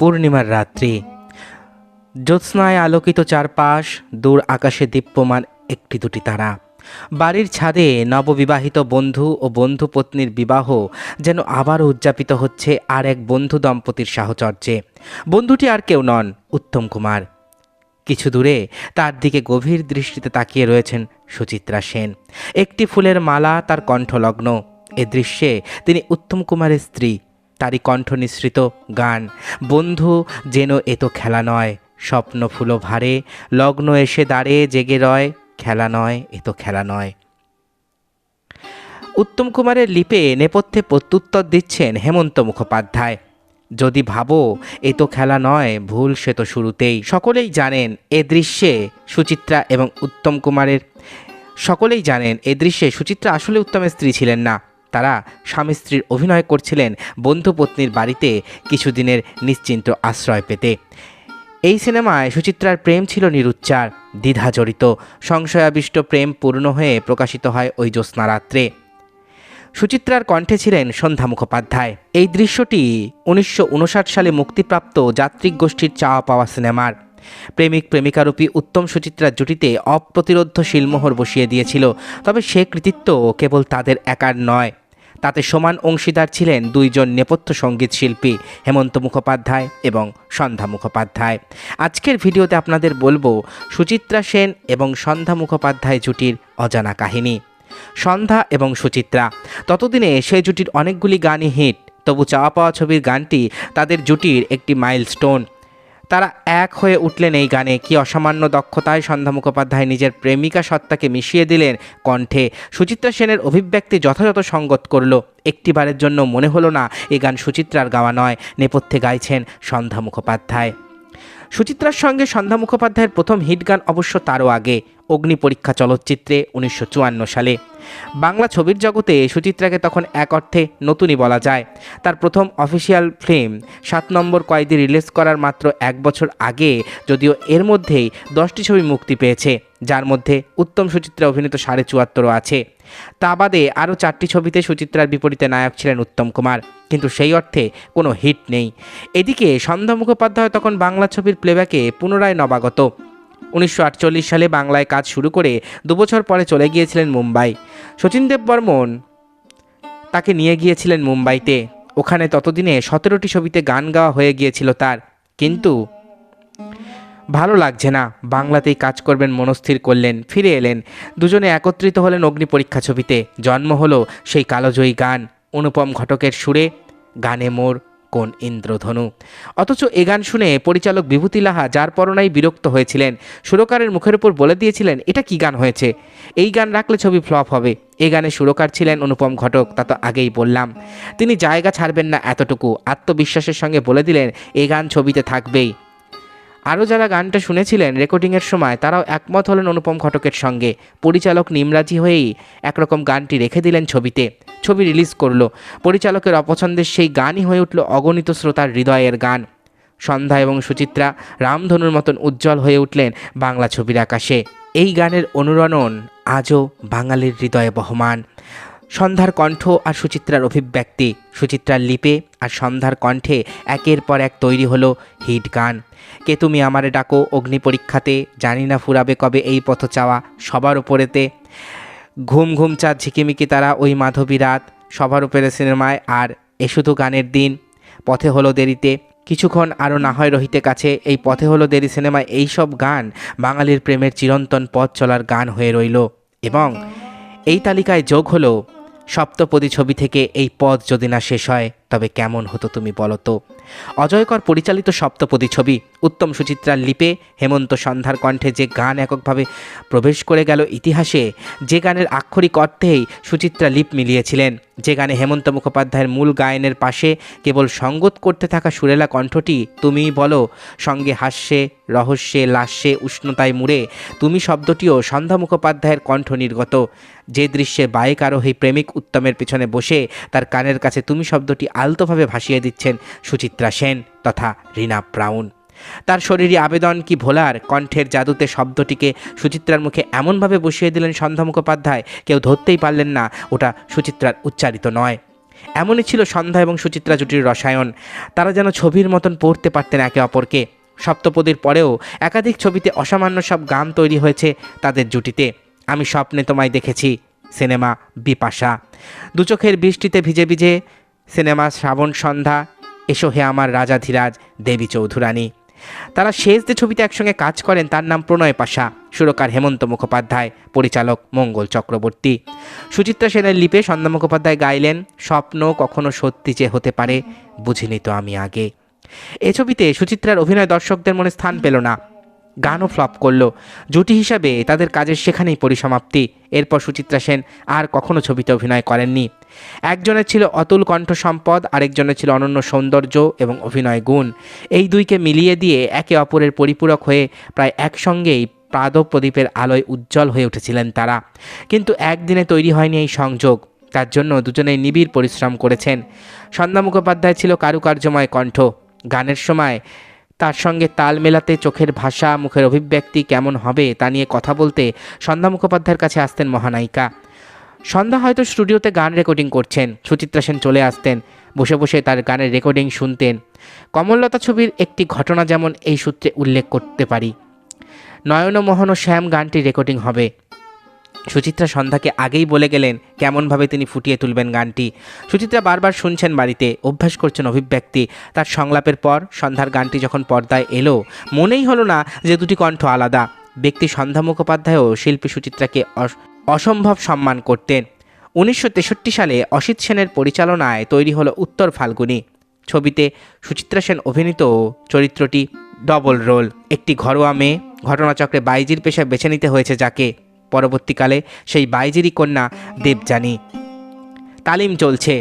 পূর্ণিমার রাত্রি। জ্যোৎস্নায় আলোকিত চারপাশ, দূর আকাশে দীপ্যমান একটি দুটি তারা। বাড়ির ছাদে নববিবাহিত বন্ধু ও বন্ধু পত্নীর বিবাহ যেন আবারও উদযাপিত হচ্ছে আর এক বন্ধু দম্পতির সাহচর্যে। বন্ধুটি আর কেউ নন, উত্তম কুমার। কিছু দূরে তার দিকে গভীর দৃষ্টিতে তাকিয়ে রয়েছেন সুচিত্রা সেন। একটি ফুলের মালা তার কণ্ঠলগ্ন। এ দৃশ্যে তিনি উত্তম কুমারের স্ত্রী তারই কণ্ঠ নিঃসৃত গান। বন্ধু, যেন এ তো খেলা নয়, স্বপ্ন ফুলো ভারে, লগ্ন এসে দাঁড়ে জেগে রয়, খেলা নয়, এ তো খেলা নয়। উত্তম কুমারের লিপে নেপথ্যে প্রত্যুত্তর দিচ্ছেন হেমন্ত মুখোপাধ্যায়। যদি ভাবো, এ তো খেলা নয়, ভুল সে তো শুরুতেই। সকলেই জানেন এ দৃশ্যে সুচিত্রা এবং উত্তম কুমারের সকলেই জানেন এ দৃশ্যে সুচিত্রা আসলে উত্তমের স্ত্রী ছিলেন না। তারা স্বামী স্ত্রীর অভিনয় করছিলেন বন্ধু পত্নীর বাড়িতে কিছুদিনের নিশ্চিন্ত আশ্রয় পেতে। এই সিনেমায় সুচিত্রার প্রেম ছিল নিরুচ্চার দ্বিধা জড়িত সংশয়াবিষ্ট প্রেম পূর্ণ হয়ে প্রকাশিত হয় ওই জ্যোৎস্না রাত্রে। সুচিত্রার কণ্ঠে ছিলেন সন্ধ্যা মুখোপাধ্যায়। এই দৃশ্যটি উনিশশো উনষাট সালে মুক্তিপ্রাপ্ত যাত্রিক গোষ্ঠীর চাওয়া পাওয়া সিনেমার। প্রেমিক প্রেমিকারূপী উত্তম সুচিত্রার জুটিতে অপ্রতিরোধ্য শিলমোহর বসিয়ে দিয়েছিল, তবে সে কৃতিত্ব কেবল তাদের একার নয়। তাতে সমান অংশীদার ছিলেন দুইজন নেপথ্য সংগীত শিল্পী হেমন্ত মুখোপাধ্যায় এবং সন্ধ্যা মুখোপাধ্যায়। আজকের ভিডিওতে আপনাদের বলব সুচিত্রা সেন এবং সন্ধ্যা মুখোপাধ্যায় জুটির অজানা কাহিনী। সন্ধ্যা এবং সুচিত্রা, ততদিনে সেই জুটির অনেকগুলি গানই হিট, তবু চাওয়া পাওয়া ছবির গানটি তাদের জুটির একটি মাইলস্টোন। তারা এক হয়ে উঠলেন এই গানে। কি অসামান্য দক্ষতায় সন্ধ্যা মুখোপাধ্যায় নিজের প্রেমিকা সত্তাকে মিশিয়ে দিলেন কণ্ঠে। সুচিত্রা সেনের অভিব্যক্তি যথাযথ সঙ্গত করল। একটিবারের জন্য মনে হলো না, এ গান সুচিত্রার গাওয়া নয়। নেপথ্যে গাইছেন সন্ধ্যা মুখোপাধ্যায়। সুচিত্রার সঙ্গে সন্ধ্যা মুখোপাধ্যায়ের প্রথম হিট গান অবশ্য তারও আগে, অগ্নি পরীক্ষা চলচ্চিত্রে উনিশশো চুয়ান্ন সালে। বাংলা ছবির জগতে সুচিত্রাকে তখন এক অর্থে নতুনই বলা যায়। তার প্রথম অফিসিয়াল ফিল্ম সাত নম্বর কয়েদি রিলিজ করার মাত্র এক বছর আগে, যদিও এর মধ্যেই দশটি ছবি মুক্তি পেয়েছে, যার মধ্যে উত্তম সুচিত্রা অভিনীত সাড়ে চুয়াত্তরও আছে। তা বাদে আরও চারটি ছবিতে সুচিত্রার বিপরীতে নায়ক ছিলেন উত্তম কুমার। কিন্তু সেই অর্থে কোনো হিট নেই। এদিকে সন্ধ্যা মুখোপাধ্যায় তখন বাংলা ছবির প্লেব্যাকে পুনরায় নবাগত। উনিশশো আটচল্লিশ সালে বাংলায় কাজ শুরু করে দুবছর পরে চলে গিয়েছিলেন মুম্বাই। শচীন দেব বর্মন তাকে নিয়ে গিয়েছিলেন মুম্বাইতে। ওখানে ততদিনে সতেরোটি ছবিতে গান গাওয়া হয়ে গিয়েছিল তার। কিন্তু ভালো লাগছে না। বাংলাতেই কাজ করবেন মনস্থির করলেন, ফিরে এলেন। দুজনে একত্রিত হলেন অগ্নি পরীক্ষা ছবিতে। জন্ম হলো সেই কালোজয়ী গান। অনুপম ঘটকের সুরে, গানে মোর কোন ইন্দ্রধনু? অথচ এ গান শুনে পরিচালক বিভূতি লাহা যার পরনাই বিরক্ত হয়েছিলেন, সুরকারের মুখের উপর বলে দিয়েছিলেন, এটা কি গান হয়েছে? এই গান রাখলে ছবি ফ্লপ হবে। এ গানে সুরকার ছিলেন অনুপম ঘটক, তা তো আগেই বললাম। তিনি জায়গা ছাড়বেন না এতটুকু। আত্মবিশ্বাসের সঙ্গে বলে দিলেন, এ গান ছবিতে থাকবেই। আরও যারা গানটা শুনেছিলেন রেকর্ডিংয়ের সময়, তারাও একমত হলেন অনুপম ঘটকের সঙ্গে। পরিচালক নিমরাজি হয়েই একরকম গানটি রেখে দিলেন ছবিতে। ছবি রিলিজ করল। পরিচালকের অপছন্দের সেই গানই হয়ে উঠল অগণিত শ্রোতার হৃদয়ের গান। সন্ধ্যা এবং সুচিত্রা রামধনুর মতন উজ্জ্বল হয়ে উঠলেন বাংলা ছবির আকাশে। এই গানের অনুরণন আজও বাঙালির হৃদয়ে বহমান। সন্ধ্যার কণ্ঠ আর সুচিত্রার অভিব্যক্তি। সুচিত্রার লিপে আর সন্ধ্যার কণ্ঠে একের পর এক তৈরি হলো হিট গান। কে তুমি আমারে ডাকো অগ্নি পরীক্ষাতে? জানি না ফুরাবে কবে এই পথ চাওয়া সবার উপরেতে। ঘুম ঘুম চাঁদ ঝিকিমিকি তারা ওই মাধবী রাত। সবার উপরে সিনেমায় আর এ শুধু গানের দিন। পথে হলো দেরিতে। কিছুক্ষণ আরও না হয় রহিতে কাছে। এই পথে হলো দেরি সিনেমায় এইসব গান বাঙালির প্রেমের চিরন্তন পথ চলার গান হয়ে রইল। এবং এই তালিকায় যোগ হলো সপ্তপদী ছবি থেকে এই পদ যদি না শেষ হয়, তবে কেমন হতো তুমি বলো তো? অজয়কর পরিচালিত সপ্তপদী ছবি উত্তম সুচিত্রার লিপে হেমন্ত সন্ধ্যার কণ্ঠে যে গান এককভাবে প্রবেশ করে গেল ইতিহাসে, যে গানের আক্ষরিক অর্থেই সুচিত্রা লিপ মিলিয়েছিলেন। যে গানে হেমন্ত মুখোপাধ্যায়ের মূল গায়নের পাশে কেবল সঙ্গত করতে থাকা সুরেলা কণ্ঠটি তুমিই বলো, সঙ্গে হাস্যে, রহস্যে লাস্যে উষ্ণতায় মুড়ে, তুমি শব্দটিও সন্ধ্যা মুখোপাধ্যায়ের কণ্ঠ নির্গত। যে দৃশ্যে বাইক আরোহী প্রেমিক উত্তমের পিছনে বসে, তার কানের কাছে তুমি শব্দটি আলতোভাবে ভাসিয়ে দিচ্ছেন সুচিত্রা। সেন তথা রীনা ব্রাউন তার শরীরী আবেদন কি ভোলার? কণ্ঠের জাদুতে শব্দটিকে সুচিত্রার মুখে এমনভাবে বসিয়ে দিলেন সন্ধ্যা মুখোপাধ্যায়, কেউ ধরতেই পারলেন না, ওটা সুচিত্রার উচ্চারিত নয়। এমনই ছিল সন্ধ্যা এবং সুচিত্রা জুটির রসায়ন। তারা যেন ছবির মতন পড়তে পারতেন একে অপরকে। সপ্তপদীর পরেও একাধিক ছবিতে অসামান্য সব গান তৈরি হয়েছে তাদের জুটিতে। আমি স্বপ্নে তোমায় দেখেছি, সিনেমা বিপাশা। দুচোখের বৃষ্টিতে ভিজে ভিজে সিনেমা শ্রাবণ সন্ধ্যা এসো হে আমার রাজাধিরাজ দেবী চৌধুরানী। তারা শেষ যে ছবিতে একসঙ্গে কাজ করেন, তার নাম প্রণয় পাশা, সুরকার হেমন্ত মুখোপাধ্যায়, পরিচালক মঙ্গল চক্রবর্তী। সুচিত্রা সেনের লিপে সন্ধ্যা মুখোপাধ্যায় গাইলেন, স্বপ্ন কখনো সত্যি যে হতে পারে, বুঝিনি তো আমি আগে। এ ছবিতে সুচিত্রার অভিনয় দর্শকদের মনে স্থান পেল না। গানও ফ্লপ করল। জুটি হিসাবে তাদের কাজের সেখানেই পরিসমাপ্তি। এরপর সুচিত্রা সেন আর কখনো ছবিতে অভিনয় করেননি। একজনের ছিল অতুল কণ্ঠ সম্পদ আরেকজনের ছিল অনন্য সৌন্দর্য এবং অভিনয় গুণ। এই দুইকে মিলিয়ে দিয়ে একে অপরের পরিপূরক হয়ে প্রায় একসঙ্গেই প্রাদ প্রদীপের আলোয় উজ্জ্বল হয়ে উঠেছিলেন তারা। কিন্তু একদিনে তৈরি হয়নি এই সংযোগ। তার জন্য দুজনেই নিবিড় পরিশ্রম করেছেন। সন্ধ্যা মুখোপাধ্যায় ছিল কারুকার্যময় কণ্ঠ। গানের সময় তার সঙ্গে তাল মেলাতে চোখের ভাষা, মুখের অভিব্যক্তি কেমন হবে তা নিয়ে কথা বলতে সন্ধ্যা মুখোপাধ্যায়ের কাছে আসতেন মহানায়িকা। সন্ধ্যা হয়তো স্টুডিওতে গান রেকর্ডিং করছেন, সুচিত্রা সেন চলে আসতেন, বসে বসে তার গানের রেকর্ডিং শুনতেন। কমললতা ছবির একটি ঘটনা যেমন এই সূত্রে উল্লেখ করতে পারি। নয়ন মোহন ও শ্যাম গানটি রেকর্ডিং হবে। সুচিত্রা সন্ধ্যাকে আগেই বলে গেলেন কেমনভাবে তিনি ফুটিয়ে তুলবেন গানটি। সুচিত্রা বারবার শুনছেন বাড়িতে, অভ্যাস করছেন অভিব্যক্তি। তার সংলাপের পর সন্ধ্যার গানটি যখন পর্দায় এলো, মনেই হলো না যে দুটি কণ্ঠ আলাদা। ব্যক্তি সন্ধ্যা মুখোপাধ্যায়ও শিল্পী সুচিত্রাকে অস- অসম্ভব সম্মান করতেন। উনিশশো তেষট্টি সালে অসিত সেনের পরিচালনায় তৈরি হলো উত্তর ফাল্গুনি। ছবিতে সুচিত্রা সেন অভিনীত চরিত্রটি ডবল রোল একটি ঘরোয়া মেয়ে, ঘটনাচক্রে বাইজির পেশা বেছে নিতে হয়েছে যাকে। পরবর্তীকালে সেই বাইজিরই কন্যা দেবযানী। তালিম চলছে,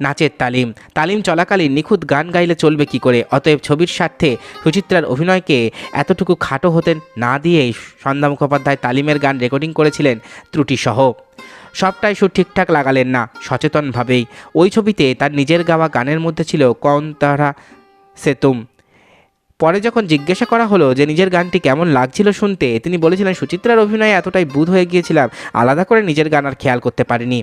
নাচের তালিম। তালিম চলাকালীন নিখুঁত গান গাইলে চলবে কি করে? অতএব ছবির স্বার্থে সুচিত্রার অভিনয়কে এতটুকু খাটো হতে না দিয়েই সন্ধ্যা মুখোপাধ্যায় তালিমের গান রেকর্ডিং করেছিলেন ত্রুটিসহ। সবটাই সুর ঠিকঠাক লাগালেন না, সচেতনভাবেই। ওই ছবিতে তার নিজের গাওয়া গানের মধ্যে ছিল কন তারা সেতুম। পরে যখন জিজ্ঞাসা করা হলো যে নিজের গানটি কেমন লাগছিল শুনতে, তিনি বলেছিলেন, সুচিত্রার অভিনয়ে এতটাই বুধ হয়ে গিয়েছিলাম, আলাদা করে নিজের গান আর খেয়াল করতে পারিনি।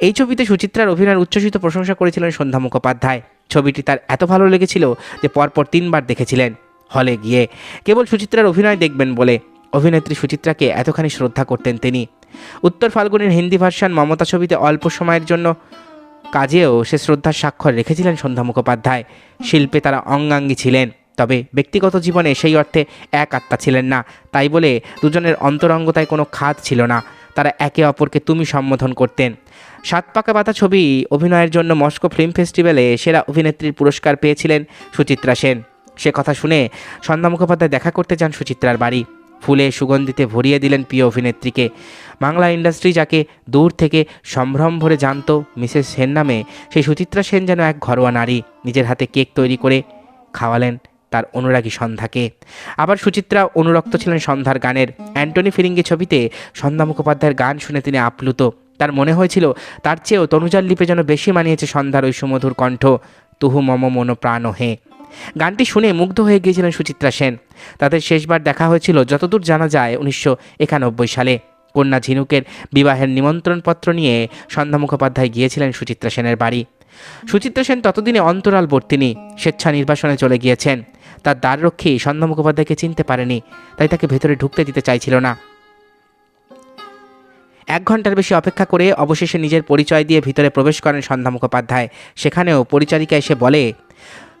এই ছবিতে সুচিত্রার অভিনয়ের উচ্ছ্বসিত প্রশংসা করেছিলেন সন্ধ্যা মুখোপাধ্যায়। ছবিটি তার এত ভালো লেগেছিল যে পরপর তিনবার দেখেছিলেন হলে গিয়ে। কেবল সুচিত্রার অভিনয় দেখবেন বলে অভিনেত্রী সুচিত্রাকে এতখানি শ্রদ্ধা করতেন তিনি। উত্তর ফাল্গুনের হিন্দি ভার্সান মমতা ছবিতে অল্প সময়ের জন্য কাজেও সে শ্রদ্ধার স্বাক্ষর রেখেছিলেন সন্ধ্যা মুখোপাধ্যায়। শিল্পে তারা অঙ্গাঙ্গী ছিলেন। তবে ব্যক্তিগত জীবনে সেই অর্থে এক আত্মা ছিলেন না। তাই বলে দুজনের অন্তরঙ্গতায় কোনো খাত ছিল না। তারা একে অপরকে তুমি সম্বোধন করতেন। সাত পাকা পাতা ছবি অভিনয়ের জন্য মস্কো ফিল্ম ফেস্টিভ্যালে সেরা অভিনেত্রীর পুরস্কার পেয়েছিলেন সুচিত্রা সেন। সে কথা শুনে সন্ধ্যা মুখোপাধ্যায় দেখা করতে যান সুচিত্রার বাড়ি। ফুলে সুগন্ধিতে ভরিয়ে দিলেন প্রিয় অভিনেত্রীকে। বাংলা ইন্ডাস্ট্রি যাকে দূর থেকে সম্ভ্রম ভরে জানত মিসেস সেন নামে, সেই সুচিত্রা সেন যেন এক ঘরোয়া নারী। নিজের হাতে কেক তৈরি করে খাওয়ালেন। তার অনুরাগী সন্ধ্যাকে। আবার সুচিত্রা অনুরক্ত ছিলেন সন্ধ্যার গানের। অ্যান্টনি ফিরিঙ্গি ছবিতে সন্ধ্যা মুখোপাধ্যায়ের গান শুনে তিনি আপ্লুত। তার মনে হয়েছিল, তার চেয়েও তনুজার লিপে যেন বেশি মানিয়েছে সন্ধ্যার ওই সুমধুর কণ্ঠ। তুহু মম মন প্রাণ হে। গানটি শুনে মুগ্ধ হয়ে গিয়েছিলেন সুচিত্রা সেন। তাদের শেষবার দেখা হয়েছিল যতদূর জানা যায় উনিশশো একানব্বই সালে। কন্যা ঝিনুকের বিবাহের নিমন্ত্রণপত্র নিয়ে সন্ধ্যা মুখোপাধ্যায় গিয়েছিলেন সুচিত্রা সেনের বাড়ি। সুচিত্রা সেন ততদিনে অন্তরালবর্তিনী স্বেচ্ছা নির্বাসনে চলে গিয়েছেন। তার দ্বাররক্ষী সন্ধ্যা মুখোপাধ্যায়কে চিনতে পারেনি, তাই তাকে ভেতরে ঢুকতে দিতে চাইছিল না। এক ঘণ্টার বেশি অপেক্ষা করে অবশেষে নিজের পরিচয় দিয়ে ভিতরে প্রবেশ করেন সন্ধ্যা মুখোপাধ্যায়। সেখানেও পরিচারিকা এসে বলে,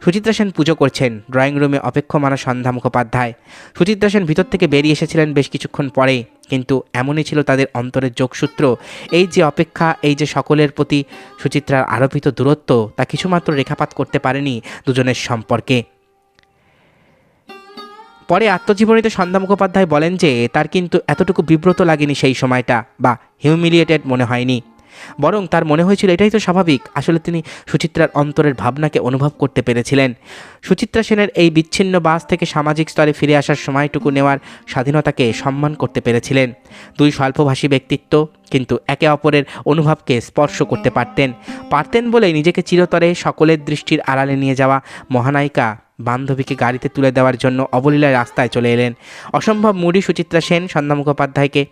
সুচিত্রা সেন পুজো করছেন, ড্রয়িং রুমে অপেক্ষমানা সন্ধ্যা মুখোপাধ্যায়। সুচিত্রা সেন ভিতর থেকে বেরিয়ে এসেছিলেন বেশ কিছুক্ষণ পরে, কিন্তু এমনই ছিল তাদের অন্তরের যোগসূত্র। এই যে অপেক্ষা, এই যে সকলের প্রতি সুচিত্রার আরোপিত দূরত্ব, তা কিছুমাত্র রেখাপাত করতে পারেনি দুজনের সম্পর্কে। পরে আত্মজীবনীতে সন্ধ্যা মুখোপাধ্যায় বলেন যে, তার কিন্তু এতটুকু বিব্রত লাগেনি সেই সময়টা, বা হিউমিলিয়েটেড মনে হয়নি। বরং তার মনে হয়েছিল এটাই তো স্বাভাবিক, আসলে তিনি সুচিত্রার অন্তরের ভাবনাকে অনুভব করতে পেরেছিলেন। সুচিত্রা সেনের এই বিচ্ছিন্ন বাস থেকে সামাজিক স্তরে ফিরে আসার সময়টুকু নেওয়ার স্বাধীনতাকে সম্মান করতে পেরেছিলেন। দুই স্বল্পভাষী ব্যক্তিত্ব কিন্তু একে অপরের অনুভবকে স্পর্শ করতে পারতেন। পারতেন বলেই নিজেকে চিরতরে সকলের দৃষ্টির আড়ালে নিয়ে যাওয়া মহানায়িকা বান্ধবীকে গাড়িতে তুলে দেওয়ার জন্য অবলীলায় রাস্তায় চলে এলেন। অসম্ভব মুড়ি সুচিত্রা সেন, সন্ধ্যা মুখোপাধ্যায়কে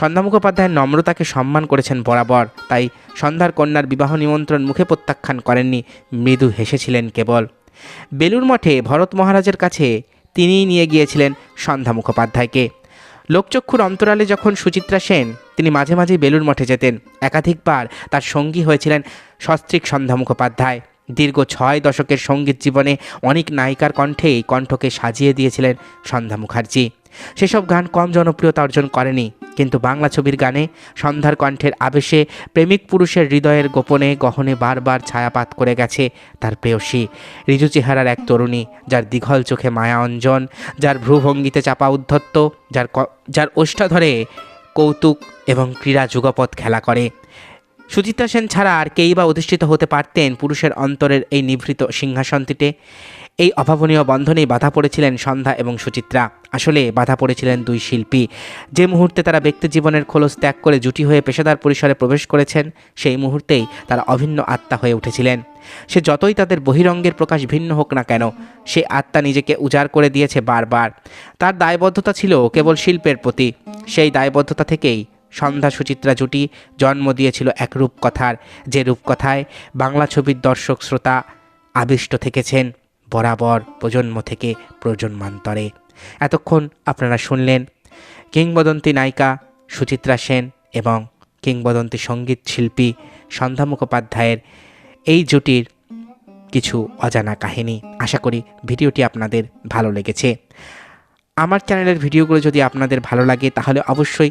সন্ধ্যা মুখোপাধ্যায়ের নম্রতাকে সম্মান করেছেন বরাবর। তাই সন্ধ্যার কন্যার বিবাহ নিমন্ত্রণ মুখে প্রত্যাখ্যান করেননি, মৃদু হেসেছিলেন কেবল। বেলুর মঠে ভরত মহারাজের কাছে তিনিই নিয়ে গিয়েছিলেন সন্ধ্যা মুখোপাধ্যায়কে। লোকচক্ষুর অন্তরালে যখন সুচিত্রা সেন, তিনি মাঝে মাঝে বেলুর মঠে যেতেন। একাধিকবার তার সঙ্গী হয়েছিলেন সস্ত্রীক সন্ধ্যা মুখোপাধ্যায়। দীর্ঘ ছয় দশকের সংগীত জীবনে অনেক নায়িকার কণ্ঠেই কণ্ঠকে সাজিয়ে দিয়েছিলেন সন্ধ্যা মুখার্জি। সেসব গান কম জনপ্রিয়তা অর্জন করেনি। কিন্তু বাংলা ছবির গানে সন্ধ্যার কণ্ঠের আবেশে প্রেমিক পুরুষের হৃদয়ের গোপনে গহনে বারবার ছায়াপাত করে গেছে তার প্রেয়সী। ঋজু চেহারার এক তরুণী, যার দীঘল চোখে মায়া অঞ্জন, যার ভ্রুভঙ্গিতে চাপা উদ্ধত্ত, যার যার যার ওষ্ঠাধরে কৌতুক এবং ক্রীড়া যুগপথ খেলা করে। সুচিত্রা সেন ছাড়া আর কেই বা অধিষ্ঠিত হতে পারতেন পুরুষের অন্তরের এই নিভৃত সিংহাসনটিতে। এই অভাবনীয় বন্ধনেই বাধা পড়েছিলেন সন্ধ্যা এবং সুচিত্রা। আসলে বাধা পড়েছিলেন দুই শিল্পী। যে মুহূর্তে তারা ব্যক্তি জীবনের খোলস ত্যাগ করে জুটি হয়ে পেশাদার পরিসরে প্রবেশ করেছেন, সেই মুহূর্তেই তারা অভিন্ন আত্মা হয়ে উঠেছিলেন। সে যতই তাদের বহিরঙ্গের প্রকাশ ভিন্ন হোক না কেন, সে আত্মা নিজেকে উজাড় করে দিয়েছে বারবার। তার দায়বদ্ধতা ছিল কেবল শিল্পের প্রতি। সেই দায়বদ্ধতা থেকেই সন্ধ্যা সুচিত্রা জুটি জন্ম দিয়েছিল এক রূপকথার, যে রূপকথায় বাংলা ছবির দর্শক শ্রোতা আবিষ্ট থেকেছেন বরাবর প্রজন্ম থেকে প্রজন্মান্তরে। এতক্ষণ আপনারা শুনলেন কিংবদন্তি নায়িকা সুচিত্রা সেন এবং কিংবদন্তি সংগীত শিল্পী সন্ধ্যা মুখোপাধ্যায়ের এই জুটির কিছু অজানা কাহিনী। আশা করি ভিডিওটি আপনাদের ভালো লেগেছে। আমার চ্যানেলের ভিডিওগুলো যদি আপনাদের ভালো লাগে, তাহলে অবশ্যই